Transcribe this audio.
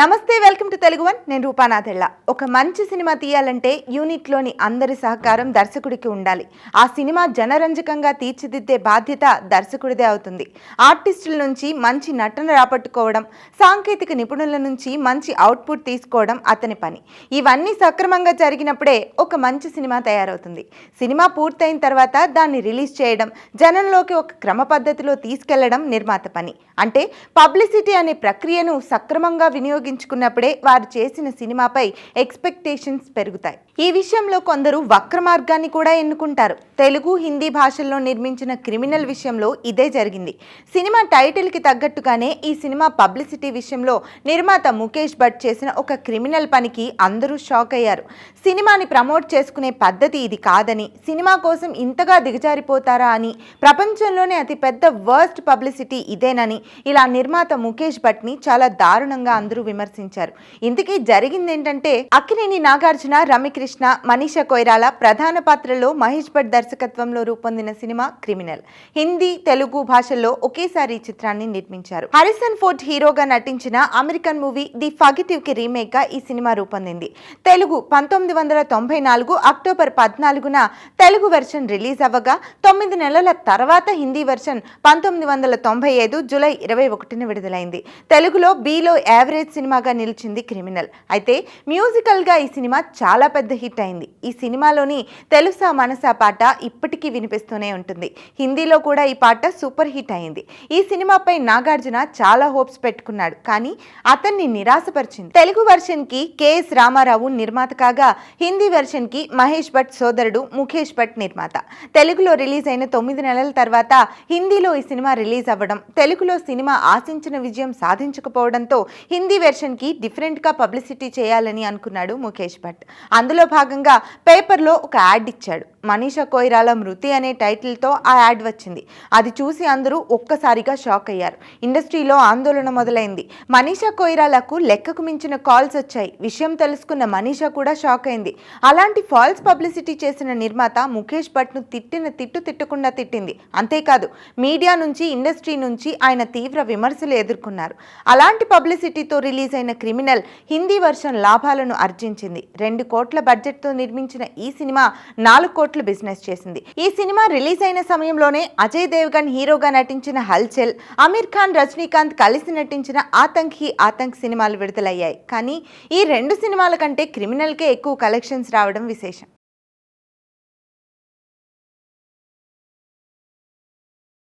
నమస్తే welcome to Telugu one. నేను రూపానాథెళ్ళ ఒక మంచి సినిమా తీయాలంటే యూనిట్లోని అందరి సహకారం దర్శకుడికి ఉండాలి. ఆ సినిమా జనరంజకంగా తీర్చిదిద్దే బాధ్యత దర్శకుడిదే అవుతుంది. ఆర్టిస్టుల నుంచి మంచి నటన రాపట్టుకోవడం సాంకేతిక నిపుణుల నుంచి మంచి అవుట్పుట్ తీసుకోవడం అతని పని. ఇవన్నీ సక్రమంగా జరిగినప్పుడే ఒక మంచి సినిమా తయారవుతుంది. సినిమా పూర్తయిన తర్వాత దాన్ని రిలీజ్ చేయడం జనంలోకి ఒక క్రమ పద్ధతిలో తీసుకెళ్ళడం నిర్మాత పని. అంటే పబ్లిసిటీ అనే ప్రక్రియను సక్రమంగా ఉపయోగించుకున్నప్పుడే వారు చేసిన సినిమాపై ఎక్స్పెక్టేషన్స్ పెరుగుతాయి. ఈ విషయంలో కొందరు వక్ర మార్గాన్ని కూడా ఎన్నుకుంటారు. తెలుగు హిందీ భాషల్లో నిర్మించిన క్రిమినల్ విషయంలో ఇదే జరిగింది. సినిమా టైటిల్కి తగ్గట్టుగానే ఈ సినిమా పబ్లిసిటీ విషయంలో నిర్మాత ముఖేష్ భట్ చేసిన ఒక క్రిమినల్ పనికి అందరూ షాక్ అయ్యారు. సినిమాని ప్రమోట్ చేసుకునే పద్ధతి ఇది కాదని సినిమా కోసం ఇంతగా దిగజారిపోతారా అని ప్రపంచంలోనే అతి పెద్ద వర్స్ట్ పబ్లిసిటీ ఇదేనని ఇలా నిర్మాత ముఖేష్ భట్ని చాలా దారుణంగా అందరూ విమర్శించారు. ఇంతకీ జరిగింది ఏంటంటే అక్కినేని నాగార్జున రమ్యకృష్ణ కృష్ణ మనీషా కొయిరాల ప్రధాన పాత్రలో మహేష్ భట్ దర్శకత్వంలో రూపొందిన సినిమా క్రిమినల్. హిందీ తెలుగు భాషల్లో ఒకేసారి ఈ చిత్రాన్ని నిర్మించారు. హరిసన్ ఫోర్ట్ హీరోగా నటించిన అమెరికన్ మూవీ ది ఫగిటివ్కి రీమేక్గా ఈ సినిమా రూపొందింది. తెలుగు పంతొమ్మిది వందల తొంభై నాలుగు అక్టోబర్ పద్నాలుగున తెలుగు వెర్షన్ రిలీజ్ అవ్వగా తొమ్మిది నెలల తర్వాత హిందీ వెర్షన్ పంతొమ్మిది వందల తొంభై ఐదు జూలై ఇరవై ఒకటిన విడుదలైంది. తెలుగులో బీలో యావరేజ్ సినిమాగా నిలిచింది క్రిమినల్. అయితే మ్యూజికల్గా ఈ సినిమా చాలా పెద్ద హిట్ అయింది. ఈ సినిమాలోని తెలుసా మనసా పాట ఇప్పటికీ వినిపిస్తూనే ఉంటుంది. హిందీలో కూడా ఈ పాట సూపర్ హిట్ అయింది. ఈ సినిమాపై నాగార్జున చాలా హోప్స్ పెట్టుకున్నాడు. కానీ అతన్ని నిరాశపరిచింది. తెలుగు వెర్షన్కి కెఎస్ రామారావు నిర్మాత కాగా హిందీ వెర్షన్కి మహేష్ భట్ సోదరుడు ముఖేష్ భట్ నిర్మాత. తెలుగులో రిలీజ్ అయిన తొమ్మిది నెలల తర్వాత హిందీలో ఈ సినిమా రిలీజ్ అవ్వడం తెలుగులో సినిమా ఆశించిన విజయం సాధించకపోవడంతో హిందీ వెర్షన్కి డిఫరెంట్గా పబ్లిసిటీ చేయాలని అనుకున్నాడు ముఖేష్ భట్. అందులో భాగంగా పేపర్లో ఒక యాడ్ ఇచ్చాడు. మనీషా కోయిరాల మృతి అనే టైటిల్తో ఆ యాడ్ వచ్చింది. అది చూసి అందరూ ఒక్కసారిగా షాక్ అయ్యారు. ఇండస్ట్రీలో ఆందోళన మొదలైంది. మనీషా కోయిరాలకు లెక్కకు మించిన కాల్స్ వచ్చాయి. విషయం తెలుసుకున్న మనీషా కూడా షాక్ అయింది. అలాంటి ఫాల్స్ పబ్లిసిటీ చేసిన నిర్మాత ముఖేష్ భట్ను తిట్టిన తిట్టు తిట్టకుండా తిట్టింది. అంతేకాదు మీడియా నుంచి ఇండస్ట్రీ నుంచి ఆయన తీవ్ర విమర్శలు ఎదుర్కొన్నారు. అలాంటి పబ్లిసిటీతో రిలీజ్ అయిన క్రిమినల్ హిందీ వర్షన్ లాభాలను ఆర్జించింది. రెండు కోట్ల బడ్జెట్తో నిర్మించిన ఈ సినిమా నాలుగు కోట్లు బిజినెస్ చేసింది. ఈ సినిమా రిలీజ్ అయిన సమయంలోనే అజయ్ దేవ్గన్ హీరోగా నటించిన హల్చల్ అమీర్ ఖాన్ రజనీకాంత్ కలిసి నటించిన ఆతంక్ హీ ఆతంక్ సినిమాలు విడుదలయ్యాయి. కానీ ఈ రెండు సినిమాల కంటే క్రిమినల్కే ఎక్కువ కలెక్షన్స్ రావడం విశేషం.